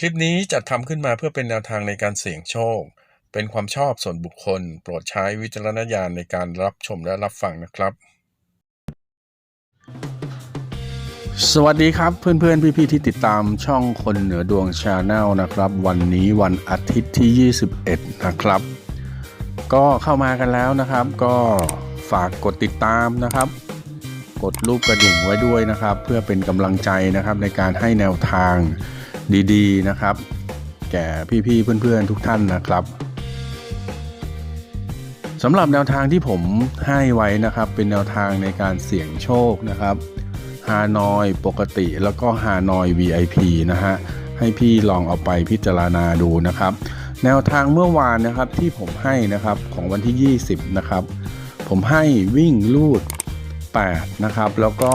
คลิปนี้จัดทำขึ้นมาเพื่อเป็นแนวทางในการเสี่ยงโชค เป็นความชอบส่วนบุคคล โปรดใช้วิจารณญาณในการรับชมและรับฟังนะครับ สวัสดีครับเพื่อนๆ พี่ๆ ที่ติดตามช่องคนเหนือดวงชาแนลนะครับ วันนี้วันอาทิตย์ที่ 21 นะครับ ก็เข้ามากันแล้วนะครับ ก็ฝากกดติดตามนะครับกดรูปกระดิ่งไว้ด้วยนะครับ เพื่อเป็นกำลังใจนะครับในการให้แนวทาง ดีๆนะครับ แก่พี่ๆเพื่อนๆทุกท่านนะครับสำหรับแนวทางที่ผมให้ไว้นะครับ เป็นแนวทางในการเสี่ยงโชคนะครับฮานอยปกติแล้วก็ฮานอย VIP นะฮะให้พี่ลองเอาไปพิจารณาดูนะครับ แนวทางเมื่อวานนะครับที่ผมให้นะครับของวันที่ 20 นะครับ ผมให้วิ่งลูด 8 นะครับ แล้วก็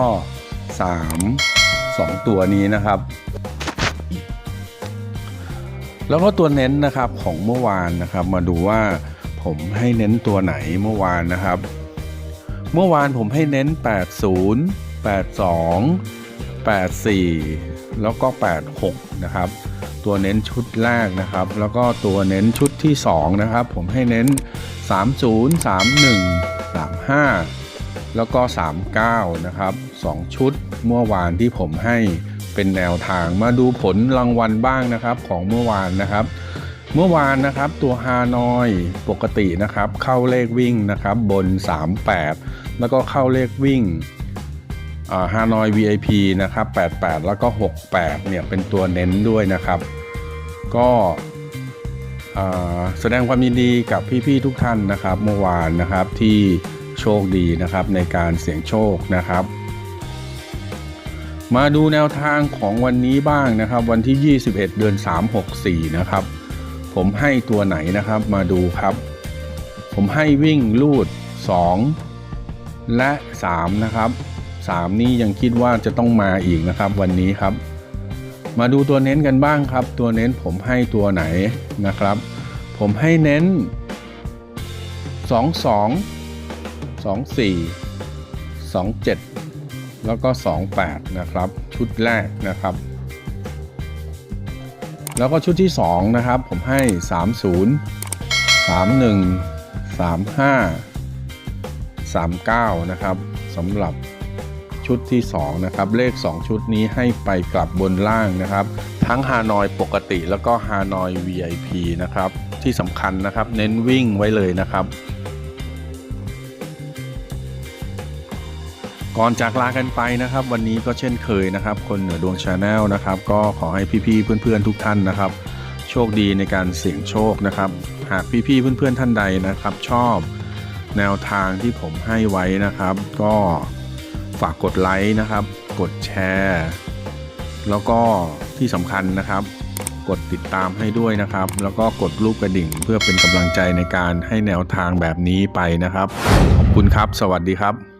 3 2 ตัวนี้นะครับ แล้วก็ตัวเน้นนะครับของเมื่อวานนะครับ มาดูว่าผมให้เน้นตัวไหนเมื่อวานนะครับ เมื่อวานผมให้เน้น 80 82 84 แล้วก็ 86 นะครับ ตัวเน้นชุดแรกนะครับ แล้วก็ตัวเน้นชุดที่ 2 นะครับ ผมให้เน้น 30 31 35 แล้วก็ 39 นะครับ 2 ชุดเมื่อวานที่ผมให้ เป็นแนวทางมาดูผลรางวัลบ้างนะครับของเมื่อวานนะครับ เมื่อวานนะครับตัวฮานอยปกตินะครับ เข้าเลขวิ่งนะครับบน 38 แล้วก็เข้าเลขวิ่งฮานอย VIP นะครับ 88 แล้วก็ 68 เนี่ย เป็นตัวเน้นด้วยนะครับ ก็แสดงความยินดีกับพี่ ๆ ทุกท่านนะครับ เมื่อวานนะครับที่โชคดีนะครับในการเสี่ยงโชคนะครับ มาดูแนวทางของวันนี้บ้างนะครับ วันที่ 21 เดือน 364 นะครับ ผมให้ตัวไหนนะครับมาดูครับ ผมให้วิ่งลูด 2 และ 3 นะครับ 3 นี้ยังคิดว่าจะต้องมาอีกนะครับ วันนี้ครับ มาดูตัวเน้นกันบ้างครับ ตัวเน้นผมให้ตัวไหนนะครับ ผมให้เน้น 2 2 2 4 2 7 แล้วก็ 28 นะครับ ชุดแรกนะครับ แล้วก็ชุดที่ 2 นะครับ ผมให้ 30 31 35 39 นะครับสำหรับชุดที่ 2 นะครับ เลข 2 ชุดนี้ให้ไปกลับบนล่างนะครับ ทั้งฮานอยปกติแล้วก็ฮานอย VIP นะครับ ที่สำคัญนะครับ เน้นวิ่งไว้เลยนะครับ ก่อนจากลากันไปนะครับ วันนี้ก็เช่นเคยนะครับ คนเหนือดวงชาแนลนะครับ ก็ขอให้พี่ๆเพื่อนๆทุกท่านนะครับ โชคดีในการเสี่ยงโชคนะครับ หากพี่ๆเพื่อนๆท่านใดนะครับ ชอบแนวทางที่ผมให้ไว้นะครับ ก็ฝากกดไลค์นะครับ กดแชร์ แล้วก็ที่สำคัญนะครับ กดติดตามให้ด้วยนะครับ แล้วก็กดรูปกระดิ่งเพื่อเป็นกำลังใจในการให้แนวทางแบบนี้ไปนะครับ ขอบคุณครับ สวัสดีครับ